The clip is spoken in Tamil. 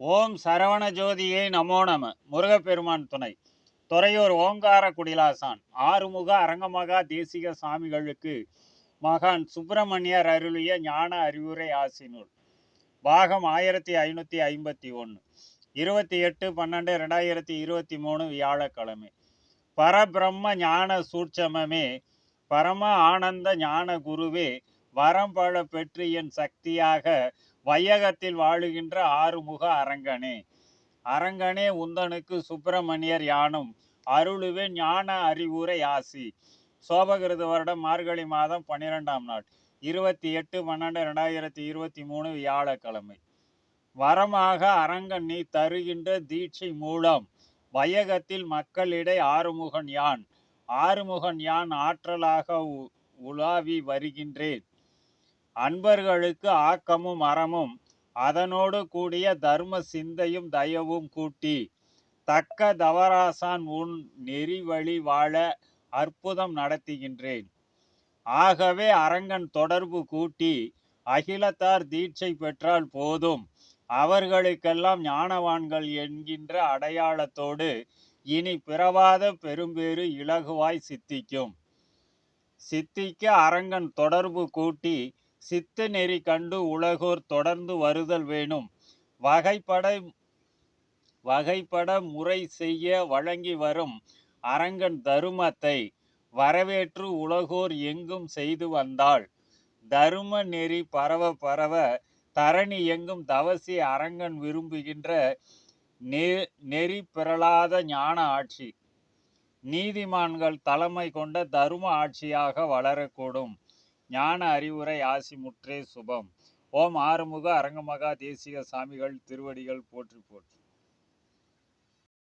ஓம் சரவண ஜோதியை நமோ நம. முருகப்பெருமான் துணை. துறையூர் ஓங்கார குடிலாசான். ஆறுமுக அரங்கமகா தேசிக சாமிகளுக்கு மகான் சுப்பிரமணியர் அருளிய ஞான அறிவுரை ஆசினூல் பாகம் ஆயிரத்தி ஐநூற்றி ஐம்பத்தி ஒன்று இருபத்தி எட்டு பன்னெண்டு ரெண்டாயிரத்தி இருபத்தி மூணு வியாழக்கிழமை. பரபிரம்ம ஞான சூட்சமமே. பரம ஆனந்த ஞான குருவே. வரம்பழ பெற்று என் சக்தியாக வையகத்தில் வாழுகின்ற ஆறுமுக அரங்கனே. அரங்கனே உந்தனுக்கு சுப்பிரமணியர் யானும். அருளுவே ஞான அறிவுரை ஆசி. சோபகிருத வருடம் மார்கழி மாதம் பன்னிரெண்டாம் நாள். இருபத்தி எட்டு பன்னெண்டு ரெண்டாயிரத்தி இருபத்தி மூணு வியாழக்கிழமை. வரமாக அரங்கன் நீ தருகின்ற தீட்சை மூலம் வையகத்தில் மக்களிடை ஆறுமுகன் யான். ஆறுமுகன் யான் ஆற்றலாக உ- உலாவி வருகின்றேன். அன்பர்களுக்கு ஆக்கமும் அறமும் அதனோடு கூடிய தர்ம சிந்தையும் தயவும் கூட்டி தக்க தவராசான் உன் நெறி வழி வாழ அற்புதம் நடத்துகின்றேன். ஆகவே அரங்கன் தொடர்பு கூட்டி அகிலத்தார் தீட்சை பெற்றால் போதும். அவர்களுக்கெல்லாம் ஞானவான்கள் என்கின்ற அடையாளத்தோடு இனி பிறவாத பெரும்பேறு இலகுவாய் சித்திக்கும். சித்திக்க அரங்கன் தொடர்பு கூட்டி சித்து நெறி கண்டு உலகோர் தொடர்ந்து வருதல் வேணும். வகைப்பட வகைப்பட முறை செய்ய வழங்கி வரும் அரங்கன் தருமத்தை வரவேற்று உலகோர் எங்கும் செய்து வந்தாள். தரும நெறி பரவ பரவ தரணி எங்கும் தவசி அரங்கன் விரும்புகின்ற நெ- நெறி பிறளாத ஞான ஆட்சி. நீதிமான்கள் தலைமை கொண்ட தரும ஆட்சியாக வளரக்கூடும். ஞான அறிவுரை ஆசி முற்றே சுபம். ஓம் ஆறுமுக அரங்கமகா தேசிக சாமிகள் திருவடிகள் போற்றி போற்றி.